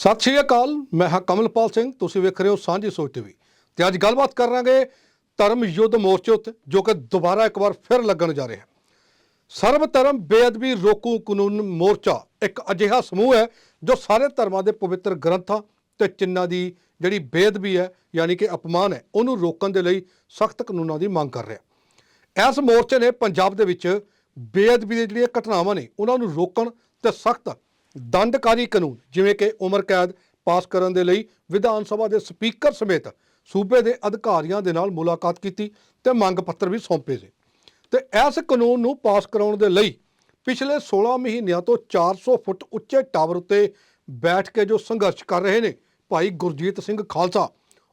ਸਤਿ ਸ਼੍ਰੀ ਅਕਾਲ, ਮੈਂ ਹਾਂ ਕਮਲਪਾਲ ਸਿੰਘ, ਤੁਸੀਂ ਵੇਖ ਰਹੇ ਹੋ ਸਾਂਝੀ ਸੋਚ ਟੀਵੀ। ਤੇ ਅੱਜ ਗੱਲਬਾਤ ਕਰਾਂਗੇ ਧਰਮ ਯੁੱਧ ਮੋਰਚੇ ਉੱਤੇ, ਜੋ ਕਿ ਦੁਬਾਰਾ ਇੱਕ ਵਾਰ ਫਿਰ ਲੱਗਣ ਜਾ ਰਿਹਾ ਹੈ। ਸਰਬ ਧਰਮ ਬੇਅਦਬੀ ਰੋਕੂ ਕਾਨੂੰਨ ਮੋਰਚਾ ਇੱਕ ਅਜਿਹਾ ਸਮੂਹ ਹੈ ਜੋ ਸਾਰੇ ਧਰਮਾਂ ਦੇ ਪਵਿੱਤਰ ਗ੍ਰੰਥਾਂ ਤੇ ਚਿੰਨਾਂ ਦੀ ਜਿਹੜੀ ਬੇਅਦਬੀ ਹੈ, ਯਾਨੀ ਕਿ ਅਪਮਾਨ ਹੈ, ਉਹਨੂੰ ਰੋਕਣ ਦੇ ਲਈ ਸਖਤ ਕਾਨੂੰਨਾਂ ਦੀ ਮੰਗ ਕਰ ਰਿਹਾ ਇਸ ਮੋਰਚੇ ਨੇ ਪੰਜਾਬ ਦੇ ਵਿੱਚ ਬੇਅਦਬੀ ਦੀਆਂ ਜਿਹੜੀਆਂ ਘਟਨਾਵਾਂ ਨੇ, ਉਹਨਾਂ ਨੂੰ ਰੋਕਣ ਤੇ ਸਖਤ ਦੰਡਕਾਰੀ ਕਾਨੂੰਨ, ਜਿਵੇਂ ਕਿ ਉਮਰ ਕੈਦ ਪਾਸ ਕਰਨ ਦੇ ਲਈ ਵਿਧਾਨ ਸਭਾ ਦੇ ਸਪੀਕਰ ਸਮੇਤ ਸੂਬੇ ਦੇ ਅਧਿਕਾਰੀਆਂ ਦੇ ਨਾਲ ਮੁਲਾਕਾਤ ਕੀਤੀ ਤੇ ਮੰਗ ਪੱਤਰ ਵੀ ਸੌਂਪੇ ਸੀ ਤੇ ਇਸ ਕਾਨੂੰਨ ਨੂੰ ਪਾਸ ਕਰਾਉਣ ਦੇ ਲਈ ਪਿਛਲੇ 16 ਮਹੀਨਿਆਂ ਤੋਂ 400 ਫੁੱਟ ਉੱਚੇ ਟਾਵਰ ਉੱਤੇ ਬੈਠ ਕੇ ਜੋ ਸੰਘਰਸ਼ ਕਰ ਰਹੇ ਨੇ ਭਾਈ ਗੁਰਜੀਤ ਸਿੰਘ ਖਾਲਸਾ,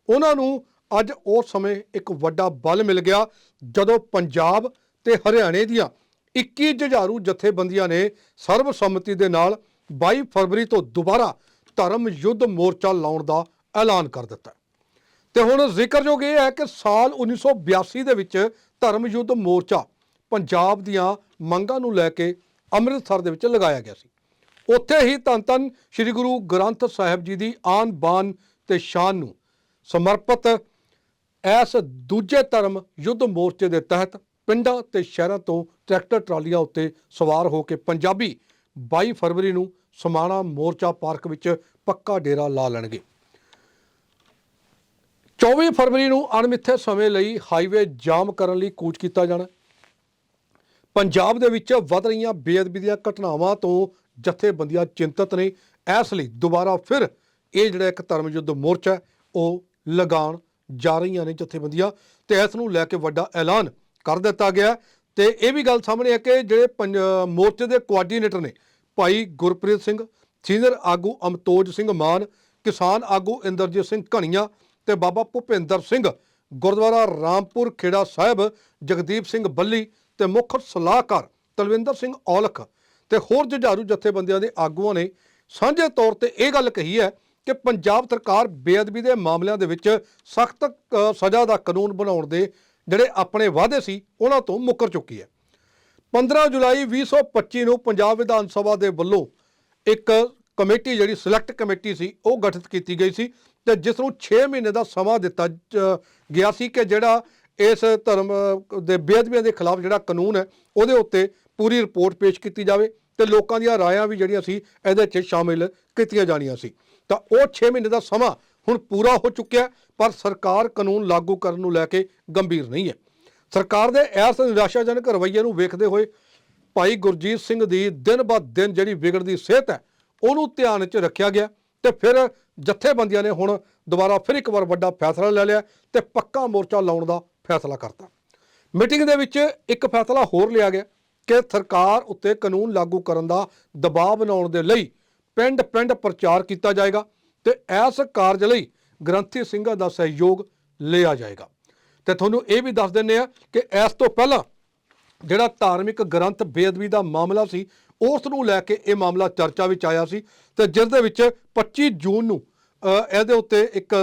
ਉਹਨਾਂ ਨੂੰ ਅੱਜ ਉਸ ਸਮੇਂ ਇੱਕ ਵੱਡਾ ਬਲ ਮਿਲ ਗਿਆ ਜਦੋਂ ਪੰਜਾਬ ਤੇ ਹਰਿਆਣੇ ਦੀਆਂ 21 ਜੁਝਾਰੂ ਜਥੇਬੰਦੀਆਂ ਨੇ ਸਰਬਸੰਮਤੀ ਦੇ ਨਾਲ 22 ਫਰਵਰੀ ਤੋਂ ਦੁਬਾਰਾ ਧਰਮ ਯੁੱਧ ਮੋਰਚਾ ਲਾਉਣ ਦਾ ਐਲਾਨ ਕਰ ਦਿੱਤਾ ਹੈ। ਤੇ ਹੁਣ ਜ਼ਿਕਰਯੋਗ ਇਹ ਹੈ ਕਿ ਸਾਲ 1982 ਦੇ ਵਿੱਚ ਧਰਮ ਯੁੱਧ ਮੋਰਚਾ ਪੰਜਾਬ ਦੀਆਂ ਮੰਗਾਂ ਨੂੰ ਲੈ ਕੇ ਅੰਮ੍ਰਿਤਸਰ ਦੇ ਵਿੱਚ ਲਗਾਇਆ ਗਿਆ ਸੀ ਉੱਥੇ ਹੀ ਧੰਨ ਧੰਨ ਸ੍ਰੀ ਗੁਰੂ ਗ੍ਰੰਥ ਸਾਹਿਬ ਜੀ ਦੀ ਆਨ ਬਾਨ ਤੇ ਸ਼ਾਨ ਨੂੰ ਸਮਰਪਿਤ ਇਸ ਦੂਜੇ ਧਰਮ ਯੁੱਧ ਮੋਰਚੇ ਦੇ ਤਹਿਤ ਪਿੰਡਾਂ ਤੇ ਸ਼ਹਿਰਾਂ ਤੋਂ ਟਰੈਕਟਰ ਟਰਾਲੀਆਂ ਉੱਤੇ ਸਵਾਰ ਹੋ ਕੇ ਪੰਜਾਬੀ 22 ਫਰਵਰੀ ਨੂੰ ਸਮਾਣਾ ਮੋਰਚਾ ਪਾਰਕ ਵਿੱਚ ਪੱਕਾ ਡੇਰਾ ਲਾ ਲੈਣਗੇ। 24 ਫਰਵਰੀ ਨੂੰ ਅਣਮਿੱਥੇ ਸਮੇਂ ਲਈ ਹਾਈਵੇ ਜਾਮ ਕਰਨ ਲਈ ਕੂਚ ਕੀਤਾ ਜਾਣਾ। ਪੰਜਾਬ ਦੇ ਵਿੱਚ ਵੱਧ ਰਹੀਆਂ ਬੇਅਦਬੀ ਦੀਆਂ ਘਟਨਾਵਾਂ ਤੋਂ ਜਥੇਬੰਦੀਆਂ ਚਿੰਤਤ ਨੇ। ਇਸ ਲਈ ਦੁਬਾਰਾ ਫਿਰ ਇਹ ਜਿਹੜਾ ਇੱਕ ਧਰਮ ਯੁੱਧ ਮੋਰਚਾ ਉਹ ਲਗਾਉਣ ਜਾ ਰਹੀਆਂ ਨੇ ਜਥੇਬੰਦੀਆਂ ਤੇ ਇਸ ਨੂੰ ਲੈ ਕੇ ਵੱਡਾ ਐਲਾਨ ਕਰ ਦਿੱਤਾ ਗਿਆ। ਤੇ ਇਹ ਵੀ ਗੱਲ ਸਾਹਮਣੇ ਹੈ ਕਿ ਜਿਹੜੇ ਪੰਜ- ਮੋਰਚੇ ਦੇ ਕੋਆਰਡੀਨੇਟਰ ਨੇ, ਭਾਈ ਗੁਰਪ੍ਰੀਤ ਸਿੰਘ, ਸੀਨੀਅਰ ਆਗੂ ਅਮਤੋਜ ਸਿੰਘ ਮਾਨ, ਕਿਸਾਨ ਆਗੂ ਇੰਦਰਜੀਤ ਸਿੰਘ ਘਣੀਆਂ ਤੇ ਬਾਬਾ ਭੁਪਿੰਦਰ ਸਿੰਘ, ਗੁਰਦੁਆਰਾ ਰਾਮਪੁਰ ਖੇੜਾ ਸਾਹਿਬ, ਜਗਦੀਪ ਸਿੰਘ ਬੱਲੀ ਤੇ ਮੁੱਖ ਸਲਾਹਕਾਰ ਤਲਵਿੰਦਰ ਸਿੰਘ ਔਲਖ ਤੇ ਹੋਰ ਜੁਝਾਰੂ ਜਥੇਬੰਦੀਆਂ ਦੇ ਆਗੂਆਂ ਨੇ ਸਾਂਝੇ ਤੌਰ ਤੇ ਇਹ ਗੱਲ ਕਹੀ ਹੈ ਕਿ ਪੰਜਾਬ ਸਰਕਾਰ ਬੇਅਦਬੀ ਦੇ ਮਾਮਲਿਆਂ ਦੇ ਵਿੱਚ ਸਖਤ ਸਜ਼ਾ ਦਾ ਕਾਨੂੰਨ ਬਣਾਉਣ ਦੇ ਜਿਹੜੇ ਆਪਣੇ ਵਾਅਦੇ ਸੀ, ਉਹਨਾਂ ਤੋਂ ਮੁੱਕਰ ਚੁੱਕੀ ਹੈ। 15 ਜੁਲਾਈ 2025 ਨੂੰ ਪੰਜਾਬ ਵਿਧਾਨ ਸਭਾ ਦੇ ਵੱਲੋਂ ਇੱਕ ਕਮੇਟੀ ਜਿਹੜੀ ਸਿਲੈਕਟ ਕਮੇਟੀ ਸੀ, ਉਹ ਗਠਿਤ ਕੀਤੀ ਗਈ ਸੀ ਤੇ ਜਿਸ ਨੂੰ 6 ਮਹੀਨੇ ਦਾ ਸਮਾਂ ਦਿੱਤਾ ਗਿਆ ਸੀ ਕਿ ਜਿਹੜਾ ਇਸ ਧਰਮ ਦੇ ਬੇਅਦਬੀਆਂ ਦੇ ਖਿਲਾਫ ਜਿਹੜਾ ਕਾਨੂੰਨ ਹੈ, ਉਹਦੇ ਉੱਤੇ ਪੂਰੀ ਰਿਪੋਰਟ ਪੇਸ਼ ਕੀਤੀ ਜਾਵੇ ਤੇ ਲੋਕਾਂ ਦੀਆਂ ਰਾਇਆਂ ਵੀ ਜਿਹੜੀਆਂ ਸੀ, ਇਹਦੇ 'ਚ ਸ਼ਾਮਿਲ ਕੀਤੀਆਂ ਜਾਣੀਆਂ ਸੀ। ਤਾਂ ਉਹ 6 ਮਹੀਨੇ ਦਾ ਸਮਾਂ ਹੁਣ ਪੂਰਾ ਹੋ ਚੁੱਕਿਆ ਪਰ ਸਰਕਾਰ ਕਾਨੂੰਨ ਲਾਗੂ ਕਰਨ ਨੂੰ ਲੈ ਕੇ ਗੰਭੀਰ ਨਹੀਂ ਹੈ। ਸਰਕਾਰ ਦੇ ਇਸ ਨਿਰਾਸ਼ਾਜਨਕ ਰਵੱਈਏ ਨੂੰ ਵੇਖਦੇ ਹੋਏ ਭਾਈ ਗੁਰਜੀਤ ਸਿੰਘ ਦੀ ਦਿਨ ਬਾ ਦਿਨ ਜਿਹੜੀ ਵਿਗੜਦੀ ਸਿਹਤ ਹੈ, ਉਹਨੂੰ ਧਿਆਨ 'ਚ ਰੱਖਿਆ ਗਿਆ ਤੇ ਫਿਰ ਜਥੇਬੰਦੀਆਂ ਨੇ ਹੁਣ ਦੁਬਾਰਾ ਫਿਰ ਇੱਕ ਵਾਰ ਵੱਡਾ ਫੈਸਲਾ ਲੈ ਲਿਆ ਤੇ ਪੱਕਾ ਮੋਰਚਾ ਲਾਉਣ ਦਾ ਫੈਸਲਾ ਕਰਤਾ। ਮੀਟਿੰਗ ਦੇ ਵਿੱਚ ਇੱਕ ਫੈਸਲਾ ਹੋਰ ਲਿਆ ਗਿਆ ਕਿ ਸਰਕਾਰ ਉੱਤੇ ਕਾਨੂੰਨ ਲਾਗੂ ਕਰਨ ਦਾ ਦਬਾਅ ਬਣਾਉਣ ਦੇ ਲਈ ਪਿੰਡ-ਪਿੰਡ ਪ੍ਰਚਾਰ ਕੀਤਾ ਜਾਏਗਾ। ਤੇ ਇਸ ਕਾਰਜ ਲਈ ਗ੍ਰੰਥੀ ਸਿੰਘਾਂ ਦਾ ਸਹਿਯੋਗ ਲਿਆ ਜਾਏਗਾ। ਤੇ ਤੁਹਾਨੂੰ ਇਹ ਵੀ ਦੱਸ ਦਿੰਨੇ ਆ ਕਿ ਇਸ ਤੋਂ ਪਹਿਲਾਂ ਜਿਹੜਾ ਧਾਰਮਿਕ ਗ੍ਰੰਥ ਬੇਅਦਬੀ ਦਾ ਮਾਮਲਾ ਸੀ, ਉਸ ਨੂੰ ਲੈ ਕੇ ਇਹ ਮਾਮਲਾ ਚਰਚਾ ਵਿੱਚ ਆਇਆ ਸੀ ਤੇ ਜਿਸ ਦੇ ਵਿੱਚ 25 ਜੂਨ ਨੂੰ ਇਹਦੇ ਉੱਤੇ ਇੱਕ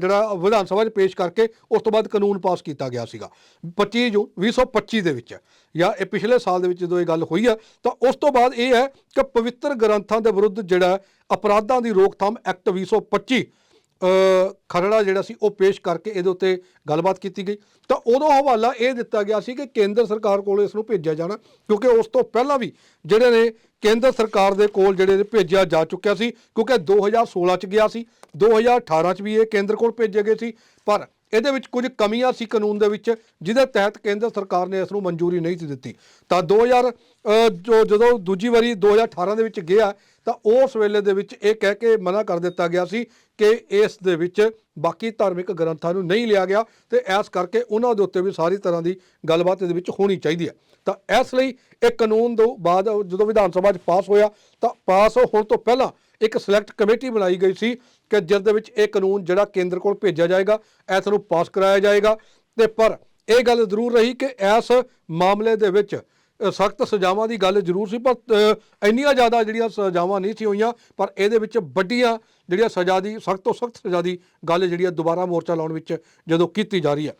ਜਿਹੜਾ ਵਿਧਾਨ ਸਭਾ 'ਚ ਪੇਸ਼ ਕਰਕੇ ਉਸ ਤੋਂ ਬਾਅਦ ਕਾਨੂੰਨ ਪਾਸ ਕੀਤਾ ਗਿਆ ਸੀਗਾ। 25 ਜੂਨ 2025 ਦੇ ਵਿੱਚ। ਜਾਂ ਇਹ ਪਿਛਲੇ ਸਾਲ ਦੇ ਵਿੱਚ ਜਦੋਂ ਇਹ ਗੱਲ ਹੋਈ ਹੈ ਤਾਂ ਉਸ ਤੋਂ ਬਾਅਦ ਇਹ ਹੈ ਕਿ ਪਵਿੱਤਰ ਗ੍ਰੰਥਾਂ ਦੇ ਵਿਰੁੱਧ ਜਿਹੜਾ ਅਪਰਾਧਾਂ ਦੀ ਰੋਕਥਾਮ ਐਕਟ 2025 ਅ, ਖਰੜਾ ਜਿਹੜਾ ਸੀ ਉਹ ਪੇਸ਼ ਕਰਕੇ ਇਹਦੇ ਉੱਤੇ ਗੱਲਬਾਤ ਕੀਤੀ ਗਈ। ਤਾਂ ਉਦੋਂ ਹਵਾਲਾ ਇਹ ਦਿੱਤਾ ਗਿਆ ਸੀ ਕਿ ਕੇਂਦਰ ਸਰਕਾਰ ਕੋਲ ਇਸ ਨੂੰ ਭੇਜਿਆ ਜਾਣਾ ਕਿਉਂਕਿ ਉਸ ਤੋਂ ਪਹਿਲਾਂ ਵੀ ਜਿਹੜੇ ਨੇ ਕੇਂਦਰ ਸਰਕਾਰ ਦੇ ਕੋਲ ਜਿਹੜੇ ਭੇਜਿਆ ਜਾ ਚੁੱਕਿਆ ਸੀ, ਕਿਉਂਕਿ 2016 ਚ ਗਿਆ ਸੀ 2018 ਚ ਵੀ ਇਹ ਕੇਂਦਰ ਕੋਲ ਭੇਜੇ ਗਏ ਸੀ, ਪਰ ਇਹਦੇ ਵਿੱਚ ਕੁਝ ਕਮੀਆਂ ਸੀ ਕਾਨੂੰਨ ਦੇ ਵਿੱਚ ਜਿਹਦੇ ਤਹਿਤ ਕੇਂਦਰ ਸਰਕਾਰ ਨੇ ਇਸ ਨੂੰ ਮਨਜ਼ੂਰੀ ਨਹੀਂ ਸੀ ਦਿੱਤੀ। ਤਾਂ 2000 ਅ, ਜੋ ਜਦੋਂ ਦੂਜੀ ਵਾਰੀ 2018 ਦੇ ਵਿੱਚ ਗਿਆ ਤਾਂ ਉਸ ਵੇਲੇ ਦੇ ਵਿੱਚ ਇਹ ਕਹਿ ਕੇ ਮਨਾ ਕਰ ਦਿੱਤਾ ਗਿਆ ਸੀ ਕਿ ਇਸ ਦੇ ਵਿੱਚ ਬਾਕੀ ਧਾਰਮਿਕ ਗ੍ਰੰਥਾਂ ਨੂੰ ਨਹੀਂ ਲਿਆ ਗਿਆ ਤੇ ਇਸ ਕਰਕੇ ਉਹਨਾਂ ਦੇ ਉੱਤੇ ਵੀ ਸਾਰੀ ਤਰ੍ਹਾਂ ਦੀ ਗੱਲਬਾਤ ਇਹਦੇ ਵਿੱਚ ਹੋਣੀ ਚਾਹੀਦੀ ਹੈ। ਤਾਂ ਇਸ ਲਈ ਇਹ ਕਾਨੂੰਨ ਤੋਂ ਬਾਅਦ ਜਦੋਂ ਵਿਧਾਨ ਸਭਾ 'ਚ ਪਾਸ ਹੋਇਆ ਤਾਂ ਪਾਸ ਹੋਣ ਤੋਂ ਪਹਿਲਾਂ ਇੱਕ ਸਿਲੈਕਟ ਕਮੇਟੀ ਬਣਾਈ ਗਈ ਸੀ ਕਿ ਜਿਸ ਦੇ ਵਿੱਚ ਇਹ ਕਾਨੂੰਨ ਜਿਹੜਾ ਕੇਂਦਰ ਕੋਲ ਭੇਜਿਆ ਜਾਏਗਾ, ਇਸ ਨੂੰ ਪਾਸ ਕਰਾਇਆ ਜਾਏਗਾ। ਤੇ ਪਰ ਇਹ ਗੱਲ ਜ਼ਰੂਰ ਰਹੀ ਕਿ ਇਸ ਮਾਮਲੇ ਦੇ ਵਿੱਚ ਸਖਤ ਸਜ਼ਾਵਾਂ ਦੀ ਗੱਲ ਜ਼ਰੂਰ ਸੀ, ਪਰ ਇੰਨੀਆਂ ਜ਼ਿਆਦਾ ਜਿਹੜੀਆਂ ਸਜ਼ਾਵਾਂ ਨਹੀਂ ਸੀ ਹੋਈਆਂ, ਪਰ ਇਹਦੇ ਵਿੱਚ ਵੱਡੀਆਂ ਜਿਹੜੀਆਂ ਸਜ਼ਾ ਦੀ, ਸਖਤ ਤੋਂ ਸਖਤ ਸਜ਼ਾ ਦੀ ਗੱਲ ਜਿਹੜੀ ਆ ਦੁਬਾਰਾ ਮੋਰਚਾ ਲਾਉਣ ਵਿੱਚ ਜਦੋਂ ਕੀਤੀ ਜਾ ਰਹੀ ਹੈ।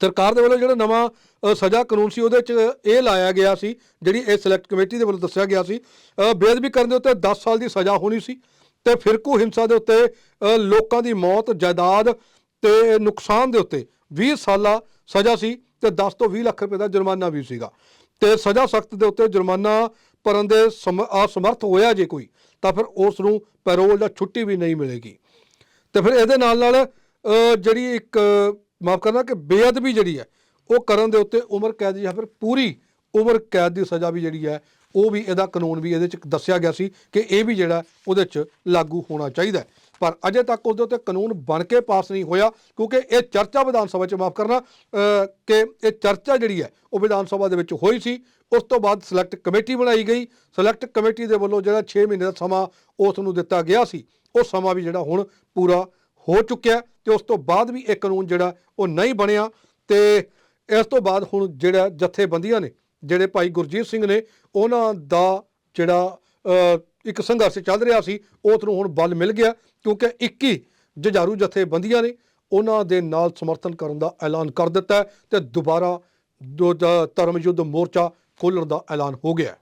ਸਰਕਾਰ ਦੇ ਵੱਲੋਂ ਜਿਹੜਾ ਨਵਾਂ ਸਜ਼ਾ ਕਾਨੂੰਨ ਸੀ, ਉਹਦੇ ਚ ਇਹ ਲਾਇਆ ਗਿਆ ਸੀ, ਜਿਹੜੀ ਇਹ ਸਿਲੈਕਟ ਕਮੇਟੀ ਦੇ ਵੱਲੋਂ ਦੱਸਿਆ ਗਿਆ ਸੀ ਬੇਅਦਬੀ ਕਰਨ ਦੇ ਉੱਤੇ 10 ਸਾਲ ਦੀ ਸਜ਼ਾ ਹੋਣੀ ਸੀ, ਤੇ ਫਿਰਕੂ ਹਿੰਸਾ ਦੇ ਉੱਤੇ ਲੋਕਾਂ ਦੀ ਮੌਤ, ਜਾਇਦਾਦ ਤੇ ਨੁਕਸਾਨ ਦੇ ਉੱਤੇ 20 ਸਾਲਾ ਸਜ਼ਾ ਸੀ ਤੇ 10 ਤੋਂ 20 ਲੱਖ ਰੁਪਏ ਦਾ ਜੁਰਮਾਨਾ ਵੀ ਸੀਗਾ। ਤੇ ਸਜ਼ਾ ਸਖਤ ਦੇ ਉੱਤੇ ਜੁਰਮਾਨਾ ਭਰਨ ਦੇ ਸਮ- ਅਸਮਰਥ ਹੋਇਆ ਜੇ ਕੋਈ, ਤਾਂ ਫਿਰ ਉਸ ਨੂੰ ਪੈਰੋਲ ਜਾਂ ਛੁੱਟੀ ਵੀ ਨਹੀਂ ਮਿਲੇਗੀ। ਤੇ ਫਿਰ ਇਹਦੇ ਨਾਲ ਨਾਲ ਜਿਹੜੀ ਇੱਕ ਮਾਫ ਕਰਨਾ ਕਿ ਬੇਅਦਬੀ ਜਿਹੜੀ ਹੈ, ਉਹ ਕਰਨ ਦੇ ਉੱਤੇ ਉਮਰ ਕੈਦ ਜਾਂ ਫਿਰ ਪੂਰੀ ਉਮਰ ਕੈਦ ਦੀ ਸਜ਼ਾ ਵੀ ਜਿਹੜੀ ਹੈ, ਉਹ ਵੀ ਇਹਦਾ ਕਾਨੂੰਨ ਵੀ ਇਹਦੇ ਚ ਦੱਸਿਆ ਗਿਆ ਸੀ ਕਿ ਇਹ ਵੀ ਜਿਹੜਾ ਉਹਦੇ ਚ ਲਾਗੂ ਹੋਣਾ ਚਾਹੀਦਾ ਪਰ ਅਜੇ ਤੱਕ ਉਹਦੇ ਉੱਤੇ ਕਾਨੂੰਨ ਬਣ ਕੇ ਪਾਸ ਨਹੀਂ ਹੋਇਆ, ਕਿਉਂਕਿ ਇਹ ਚਰਚਾ ਵਿਧਾਨ ਸਭਾ ਚ ਮਾਫ ਕਰਨਾ ਕਿ ਇਹ ਚਰਚਾ ਜਿਹੜੀ ਹੈ, ਉਹ ਵਿਧਾਨ ਸਭਾ ਦੇ ਵਿੱਚ ਹੋਈ ਸੀ। ਉਸ ਤੋਂ ਬਾਅਦ ਸਿਲੈਕਟ ਕਮੇਟੀ ਬਣਾਈ ਗਈ। ਸਿਲੈਕਟ ਕਮੇਟੀ ਦੇ ਵੱਲੋਂ ਜਿਹੜਾ 6 ਮਹੀਨੇ ਦਾ ਸਮਾਂ ਉਸ ਨੂੰ ਦਿੱਤਾ ਗਿਆ ਸੀ। ਉਹ ਸਮਾਂ ਵੀ ਜਿਹੜਾ ਹੁਣ ਪੂਰਾ ਹੋ ਚੁੱਕਿਆ ਤੇ ਉਸ ਤੋਂ ਬਾਅਦ ਵੀ ਇਹ ਕਾਨੂੰਨ ਜਿਹੜਾ ਉਹ ਨਹੀਂ ਬਣਿਆ ਤੇ ਇਸ ਤੋਂ ਬਾਅਦ ਹੁਣ ਜਿਹੜਾ ਜਥੇਬੰਦੀਆਂ ਨੇ, ਜਿਹੜੇ ਭਾਈ ਗੁਰਜੀਤ ਸਿੰਘ ਨੇ, ਉਹਨਾਂ ਦਾ ਜਿਹੜਾ ਇੱਕ ਸੰਘਰਸ਼ ਚੱਲ ਰਿਹਾ ਸੀ, ਉਸ ਨੂੰ ਹੁਣ ਬਲ ਮਿਲ ਗਿਆ ਕਿਉਂਕਿ 21 ਜੁਝਾਰੂ ਜਥੇਬੰਦੀਆਂ ਨੇ ਉਹਨਾਂ ਦੇ ਨਾਲ ਸਮਰਥਨ ਕਰਨ ਦਾ ਐਲਾਨ ਕਰ ਦਿੱਤਾ ਹੈ ਤੇ ਦੁਬਾਰਾ ਦੋ- ਧਰਮ ਯੁੱਧ ਮੋਰਚਾ ਖੋਲ੍ਹਣ ਦਾ ਐਲਾਨ ਹੋ ਗਿਆ